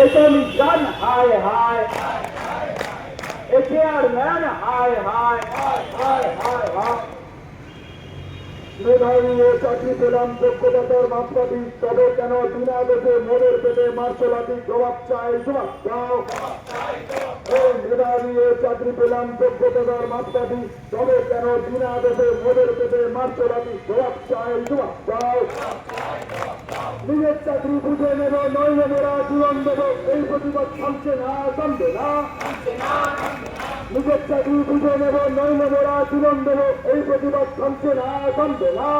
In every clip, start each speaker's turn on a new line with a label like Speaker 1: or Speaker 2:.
Speaker 1: It's a man, high, high, high, Etonican, hi, hi. Etiyarmen, high, high, high, high, high. মেধাবী ও চাকরি পেলাম যোগ্যতার মাপকাঠি তবে কেন বিনা দেশে মোড়ের পেটে মার্শালাটি জবাব চাই? জবাব দাও। মেধাবী ও চাকরি পেলাম যোগ্যতার মাপকাঠি তবে কেন বিনা দেশে মোড়ের পেটে মার্শালাটি জবাব চাই? জবাব দাও। নিজের চাকরি বুঝে নেব, নইলে মেরা জীবন দেব। এই প্রতিবাদ থামছে না থামবে না। নিজের চাকরি বুঝে নেব নইলে মেরা জীবন দেব এই প্রতিবাদ থামছে না থামবে না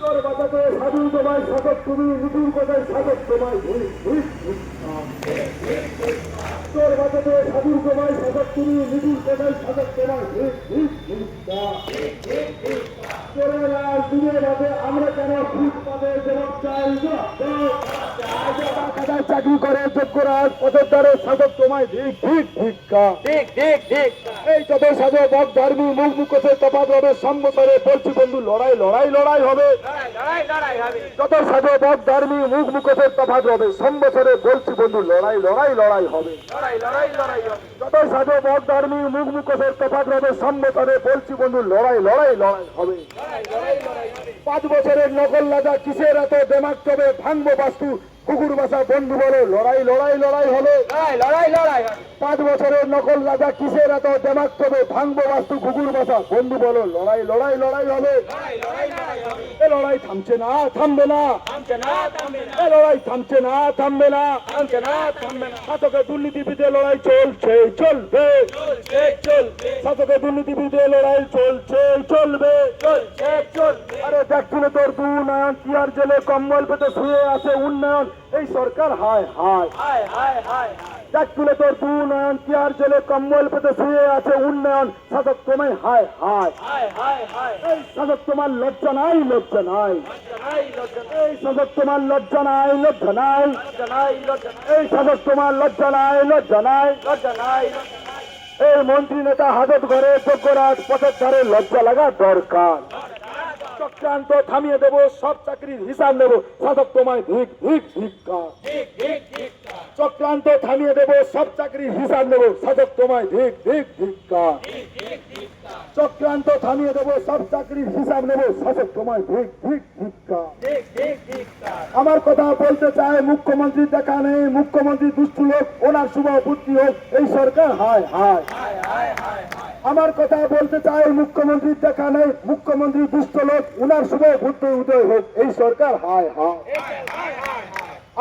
Speaker 1: তোর বাঁচাতে সাধু তোমায় শাসক তুমি নীতির কথায় শাসক তোমায়। তোর বাঁচাতে সাধু তোমায় শাসক তুমি নীতির কথায় শাসক তোমায়। তোরা দিনের রাতে আমরা কেন জবাব চাই জবাব। কাদায় চাকরি করে যোগ্যরা পথের দ্বারে শাসক তোমায় ঠিক ঠিক ভিক্ষা
Speaker 2: ঠিক ঠিক ঠিক
Speaker 1: এই যত সাজো বক ধর্মী মুখ মুখে তফাৎ হবে সম্মতরে বলছি বন্ধু লড়াই লড়াই লড়াই হবে। যত সাজো বক ধর্মী মুখ মুখে তফাৎ হবে সম্মতরে বলছি বন্ধু লড়াই লড়াই লড়াই হবে। যত সাজো বক ধর্মী মুখ মুখে তফাৎ হবে সম্মতরে বলছি বন্ধু লড়াই লড়াই লড়াই হবে। পাঁচ বছরের নকল লাগা কিসের এত দেমাগ তবে ভাঙবো বাস্তু? কুকুর বাসা বন্ধু বলো লড়াই লড়াই লড়াই হবে
Speaker 2: লড়াই লড়াই
Speaker 1: পাঁচ বছরের নকল রাজা কিসের এত দেমাগ তবে ভাঙবো বাস্তু কুকুর বাসা বন্ধু বলো লড়াই লড়াই লড়াই হবে
Speaker 2: লড়াই
Speaker 1: এ থামছে না থামবে না।
Speaker 2: থামছে না থামবে
Speaker 1: এ লড়াই থামছে না থামবে না।
Speaker 2: থামছে না থামবে না।
Speaker 1: শাসকের দুর্নীতিবিদে লড়াই চলছে চলবে। শাসকের দুর্নীতিবিদে লড়াই চলছে চলবে। আরে দেখছিলে তোর দু উন্নয়ন টিয়ার জেলে কম্বল পেতে শুয়ে আছে উন্নয়ন। এই সরকার হায় হায়।
Speaker 2: হায় হায়
Speaker 1: তোর দু উন্নয়ন টিয়ার জেলে কম্বল পেতে শুয়ে আছে উন্নয়ন শাসক তোমায় হায় হায়। এই শাসক তোমার লজ্জা নাই লজ্জা নাই।
Speaker 2: লজ্জা নাই লজ্জা নাই।
Speaker 1: এই শাসক তোমার লজ্জা নাই লজ্জা নাই।
Speaker 2: লজ্জা নাই লজ্জা নাই।
Speaker 1: এই শাসক তোমার লজ্জা নাই। লজ্জা নাই
Speaker 2: লজ্জা নাই।
Speaker 1: এই মন্ত্রী নেতা হাজত ঘরে যোগ্যরাজ পথের ধারে লজ্জা লাগা দরকার। চক্রান্ত থামিয়ে দেবো সব চাকরির হিসাব নেব। শাসক তোমায়
Speaker 2: ঠিক ঠিক ঠিক
Speaker 1: চক্রান্ত থামিয়ে দেবো সব চাকরির হিসাব নেব। শাসক তোমায় ভিক ভিক ভিক্ষা চক্রান্ত থামিয়ে দেবো সব চাকরির হিসাব নেব। শাসক তোমায়
Speaker 2: ঠিক ঠিক ঠিক
Speaker 1: আমার কথা বলতে চায় মুখ্যমন্ত্রী দেখা নেই। মুখ্যমন্ত্রী দুষ্টু লোক ওনার শুভ বুদ্ধি হোক এই সরকার হায়। হায়
Speaker 2: হায় হায় হায়।
Speaker 1: আমার কথা বলতে চাই মুখ্যমন্ত্রীর দেখা নেই। মুখ্যমন্ত্রী দুষ্ট লোক উনার শুভ বুদ্ধি উদয় হোক। এই সরকার হায় হায়।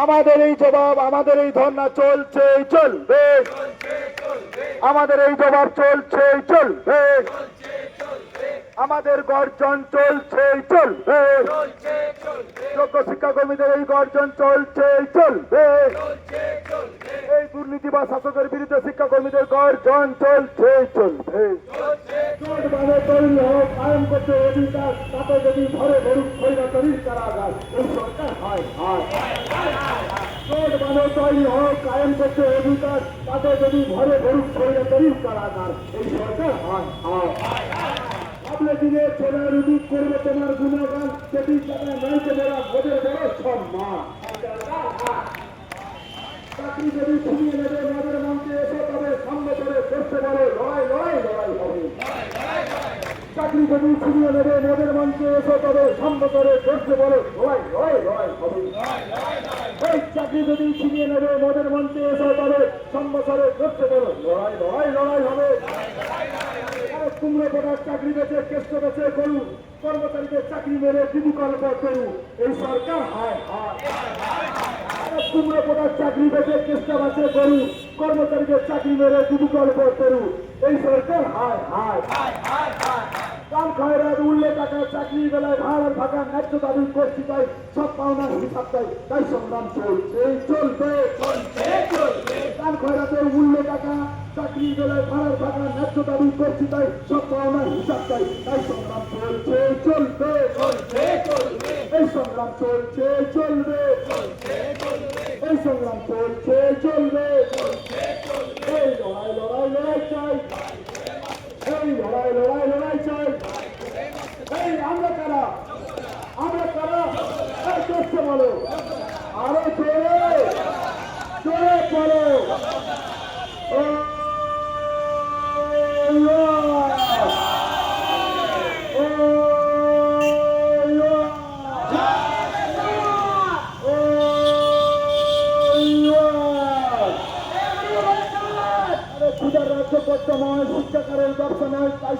Speaker 1: আমাদের এই জবাব আমাদের এই ধর্ণা চলছে চলবে। আমাদের এই জবাব চলছে চলবে। আমাদের গর্জন চলছে চলবে। যোগ্য শিক্ষাকর্মীদের এই গর্জন চলছে চলবে। শাসকের বিরুদ্ধে শিক্ষাকর্মীদের গর্জন চলছে চলবে করবে তোমার গুণগান চাকরি যদি ছিনিয়ে নজর মঞ্চে এসে তবে সামনে করে করতে পারে লড়াই লড়াই লড়াই হবে চাকরি যদি ছিনিয়ে নেবে নজর মঞ্চে এসে তবে সামনে করে করতে হবে এই চাকরি যদি ছিনিয়ে নেবে মদের মঞ্চে এসে তবে সম্বসরে করতে পারে লড়াই লড়াই হবে। চাকরি বেঁচে, কেষ্ট বেঁচে করু কর্মচারীদের চাকরি মেরে বিকল্প করু এই সরকার, হায় হায়। কুমড়ো পড়ার চাকরি বেঁচে চেষ্টা বাঁচে করু কর্মচারীদের চাকরি মেরে বিকল্প করু এই সরকার, হায় হায়। কাম খয়রাত উল্লে টাকা চাকরি বেলায় ভাড়ার ফাঁকা ন্যায্য দাবি করছি, তাই সব পাওনার হিসাব তাই তাই সংগ্রাম চলছে, চলবে,
Speaker 2: চলছে। চলছে
Speaker 1: কাম খয়রাতের উল্লে টাকা চাকরি বেলায় ভাড়ার ফাঁকা ন্যায্য দাবি করছি, তাই সব পাওনার হিসাব তাই তাই সংগ্রাম চলছে, চলবে,
Speaker 2: চলছে চলছে
Speaker 1: এই সংগ্রাম চলছে, চলবে,
Speaker 2: চলছে চলছে
Speaker 1: এই সংগ্রাম চলছে আরও জোরে জোরে পড়ো। রাজ্য নয় শিক্ষা কারণ ব্যবসা নয় তাই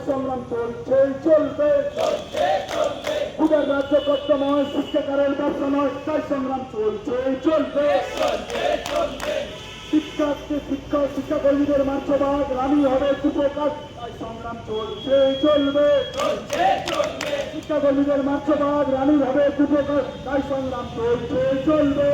Speaker 1: চলছে চলবে। রাজ্য কর্তময় শিক্ষাকারের ব্যবসা নয় তাই সংগ্রাম চলছে, চলবে। শিক্ষার্থী, শিক্ষক, শিক্ষাকর্মীদের মার্চবাদ রানী হবে কুপকাশ তাই সংগ্রাম চলছে, চলবে। হবে তাই সংগ্রাম চলছে, চলবে।